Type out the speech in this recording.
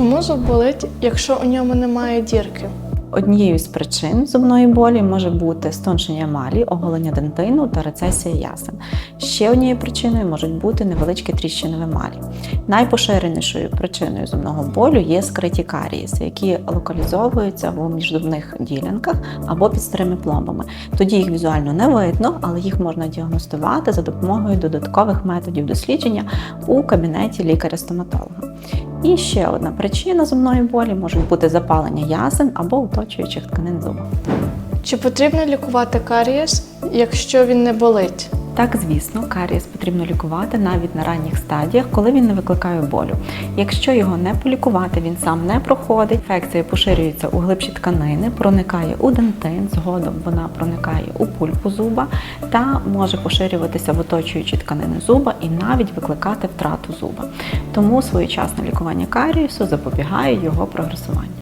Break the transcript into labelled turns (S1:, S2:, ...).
S1: Чому зуб болить, якщо у ньому немає дірки?
S2: Однією з причин зубної болі може бути стоншення емалі, оголення дентину та рецесія ясен. Ще однією причиною можуть бути невеличкі тріщини в емалі. Найпоширенішою причиною зубного болю є скриті карієси, які локалізовуються в міжзубних ділянках або під старими пломбами. Тоді їх візуально не видно, але їх можна діагностувати за допомогою додаткових методів дослідження у кабінеті лікаря-стоматолога. І ще одна причина зубної болі можуть бути запалення ясен або оточуючих тканин зуба.
S1: Чи потрібно лікувати карієс, якщо він не болить?
S2: Так, звісно, карієс потрібно лікувати навіть на ранніх стадіях, коли він не викликає болю. Якщо його не полікувати, він сам не проходить. Інфекція поширюється у глибші тканини, проникає у дентин, згодом вона проникає у пульпу зуба та може поширюватися в оточуючі тканини зуба і навіть викликати втрату зуба. Тому своєчасне лікування карієсу запобігає його прогресуванню.